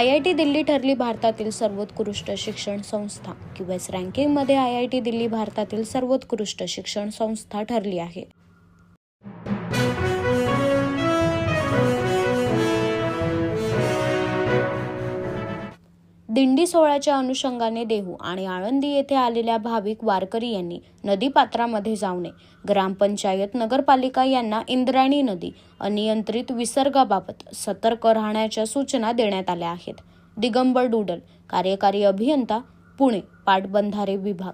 I I T Delhi ठरली भारतातील सर्वोत्कृष्ट शिक्षण संस्था. क्यूएस रँकिंगमध्ये आय आय टी दिल्ली भारतातील सर्वोत्कृष्ट शिक्षण संस्था ठरली आहे. दिंडी सोहळ्याच्या अनुषंगाने देहू आणि आळंदी येथे आलेल्या भाविक वारकरी यांनी नदीपात्रामध्ये जाऊ नये. ग्रामपंचायत नगरपालिका यांना इंद्रायणी नदी अनियंत्रित विसर्गाबाबत सतर्क राहण्याच्या सूचना देण्यात आल्या आहेत. दिगंबर डुडल कार्यकारी अभियंता पुणे पाटबंधारे विभाग.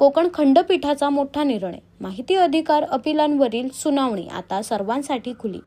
कोकण खंडपीठाचा मोठा निर्णय. माहिती अधिकार अपिलांवरील सुनावणी आता सर्वांसाठी खुली.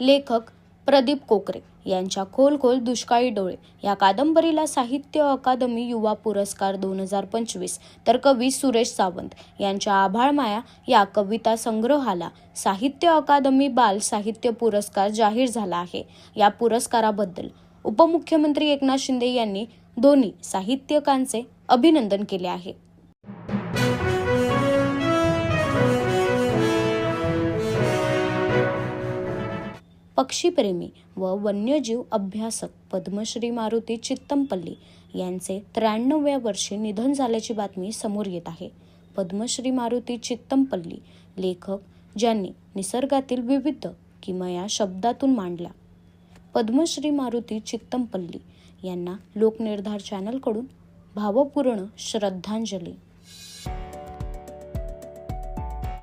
लेखक प्रदीप कोकरे यांच्या खोल खोल दुष्काळी डोळे या कादंबरीला साहित्य अकादमी युवा पुरस्कार दोन हजार पंचवीस तर कवी सुरेश सावंत यांच्या आभाळमाया या कविता संग्रहाला साहित्य अकादमी बाल साहित्य पुरस्कार जाहीर झाला आहे. या पुरस्काराबद्दल उपमुख्यमंत्री एकनाथ शिंदे यांनी दोन्ही साहित्यकांचे अभिनंदन केले आहे. पक्षीप्रेमी व वन्यजीव अभ्यासक पद्मश्री मारुती चित्तमपल्ली यांचे त्र्याण्णव्या वर्षी निधन झाल्याची बातमी समोर येत आहे. पद्मश्री मारुती चित्तमपल्ली लेखक ज्यांनी निसर्गातील विविध किमया शब्दातून मांडल्या. पद्मश्री मारुती चित्तमपल्ली यांना लोकनिर्धार चॅनलकडून भावपूर्ण श्रद्धांजली.